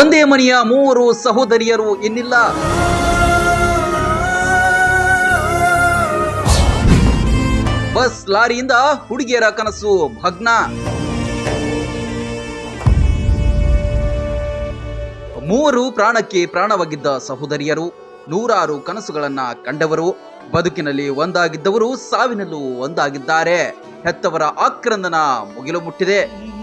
ಒಂದೇ ಮನೆಯ ಮೂವರು ಸಹೋದರಿಯರು ಇನ್ನಿಲ್ಲ. ಬಸ್ ಲಾರಿಯಿಂದ ಹುಡುಗಿಯರ ಕನಸು ಭಗ್ನ. ಮೂವರು ಪ್ರಾಣಕ್ಕೆ ಪ್ರಾಣವಾಗಿದ್ದ ಸಹೋದರಿಯರು, ನೂರಾರು ಕನಸುಗಳನ್ನ ಕಂಡವರು, ಬದುಕಿನಲ್ಲಿ ಒಂದಾಗಿದ್ದವರು, ಸಾವಿನಲ್ಲೂ ಒಂದಾಗಿದ್ದಾರೆ. ಹೆತ್ತವರ ಆಕ್ರಂದನ ಮುಗಿಲು ಮುಟ್ಟಿದೆ.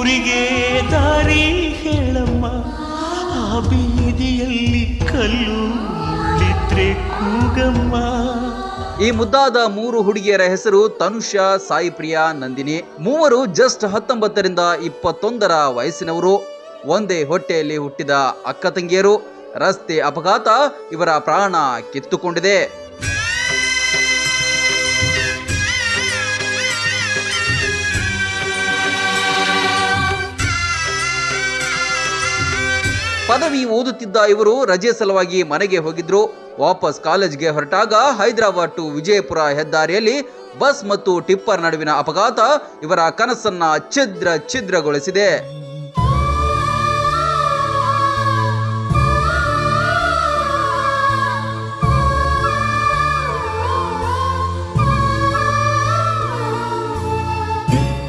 ಊರಿಗೆ ದಾರಿ ಹೇಳಮ್ಮ. ಆ ಬೀದಿಯಲ್ಲಿ ಕಲ್ಲು ಮುಳ್ಳಿದ್ರೆ ಕೂಗಮ್ಮ. ಈ ಮುದ್ದಾದ ಮೂರು ಹುಡುಗಿಯರ ಹೆಸರು ತನುಷ ಸಾಯಿ ಪ್ರಿಯಾ ನಂದಿನಿ. ಮೂವರು ಜಸ್ಟ್ ಹತ್ತೊಂಬತ್ತರಿಂದ ಇಪ್ಪತ್ತೊಂದರ ವಯಸ್ಸಿನವರು. ಒಂದೇ ಹೊಟ್ಟೆಯಲ್ಲಿ ಹುಟ್ಟಿದ ಅಕ್ಕ ತಂಗಿಯರು. ರಸ್ತೆ ಅಪಘಾತ ಇವರ ಪ್ರಾಣ ಕಿತ್ತುಕೊಂಡಿದೆ. ಪದವಿ ಓದುತ್ತಿದ್ದ ಇವರು ರಜೆ ಸಲುವಾಗಿ ಮನೆಗೆ ಹೋಗಿದ್ರು. ವಾಪಸ್ ಕಾಲೇಜ್ಗೆ ಹೊರಟಾಗ ಹೈದರಾಬಾದ್ ಟು ವಿಜಯಪುರ ಹೆದ್ದಾರಿಯಲ್ಲಿ ಬಸ್ ಮತ್ತು ಟಿಪ್ಪರ್ ನಡುವಿನ ಅಪಘಾತ ಇವರ ಕನಸನ್ನ ಛಿದ್ರ ಛಿದ್ರಗೊಳಿಸಿದೆ.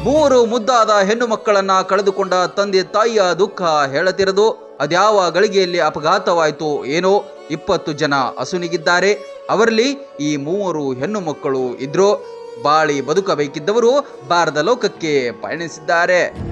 ಮೂವರು ಮುದ್ದಾದ ಹೆಣ್ಣು ಮಕ್ಕಳನ್ನ ಕಳೆದುಕೊಂಡ ತಂದೆ ತಾಯಿಯ ದುಃಖ ಹೇಳತಿರದು. ಅದ್ಯಾವ ಗಳಿಗೆಯಲ್ಲಿ ಅಪಘಾತವಾಯಿತು ಏನೋ ಇಪ್ಪತ್ತು ಜನ ಅಸುನಿಗಿದ್ದಾರೆ ಅವರಲ್ಲಿ ಈ ಮೂವರು ಹೆಣ್ಣು ಮಕ್ಕಳು ಇದ್ರು. ಬಾಳಿ ಬದುಕಬೇಕಿದ್ದವರು ಬಾರದ ಲೋಕಕ್ಕೆ ಪಯಣಿಸಿದ್ದಾರೆ.